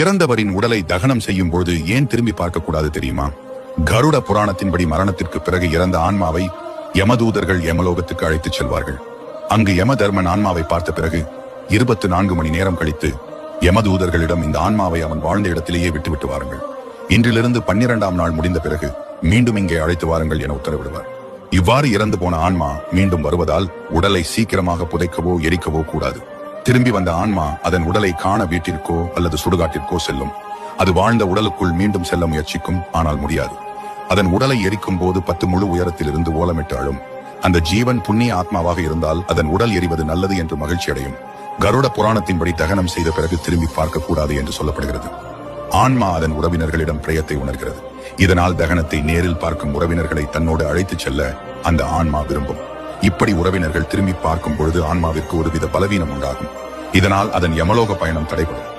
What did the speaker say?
இறந்தவரின் உடலை தகனம் செய்யும் போது ஏன் திரும்பி பார்க்க கூடாது தெரியுமா? கருட புராணத்தின்படி மரணத்திற்கு பிறகு இறந்த ஆன்மாவை யமதூதர்கள் யமலோகத்துக்கு அழைத்துச் செல்வார்கள். அங்கு யம தர்மன் ஆன்மாவை பார்த்த பிறகு இருபத்து நான்கு மணி நேரம் கழித்து யமதூதர்களிடம் இந்த ஆன்மாவை அவன் வாழ்ந்த இடத்திலேயே விட்டுவிட்டு வாருங்கள். இன்றிலிருந்து பன்னிரண்டாம் நாள் முடிந்த பிறகு மீண்டும் இங்கே அழைத்து வாருங்கள் என உத்தரவிடுவார். இவ்வாறு இறந்து போன ஆன்மா மீண்டும் வருவதால் உடலை சீக்கிரமாக புதைக்கவோ எரிக்கவோ கூடாது. திரும்பி வந்த ஆன்மா அதன் உடலை காண வீட்டிற்கோ அல்லது சுடுகாட்டிற்கோ செல்லும். அது வாழ்ந்த உடலுக்குள் மீண்டும் செல்ல முயற்சிக்கும் ஆனால் முடியாது. அதன் உடலை எரிக்கும் போது பத்து முழு உயரத்தில் இருந்து ஓலமிட்டு அழும். அந்த ஜீவன் புண்ணிய ஆத்மாவாக இருந்தால் அதன் உடல் எரிவது நல்லது என்று மகிழ்ச்சி அடையும். கருட புராணத்தின்படி தகனம் செய்த பிறகு திரும்பி பார்க்க கூடாது என்று சொல்லப்படுகிறது. ஆன்மா அதன் உறவினர்களிடம் பிரயத்தை உணர்கிறது. இதனால் தகனத்தை நேரில் பார்க்கும் உறவினர்களை தன்னோடு அழைத்துச் செல்ல அந்த ஆன்மா விரும்பும். இப்படி உறவினர்கள் திரும்பி பார்க்கும் பொழுது ஆன்மாவிற்கு ஒருவித பலவீனம் உண்டாகும். இதனால் அதன் யமலோக பயணம் தடைபடும்.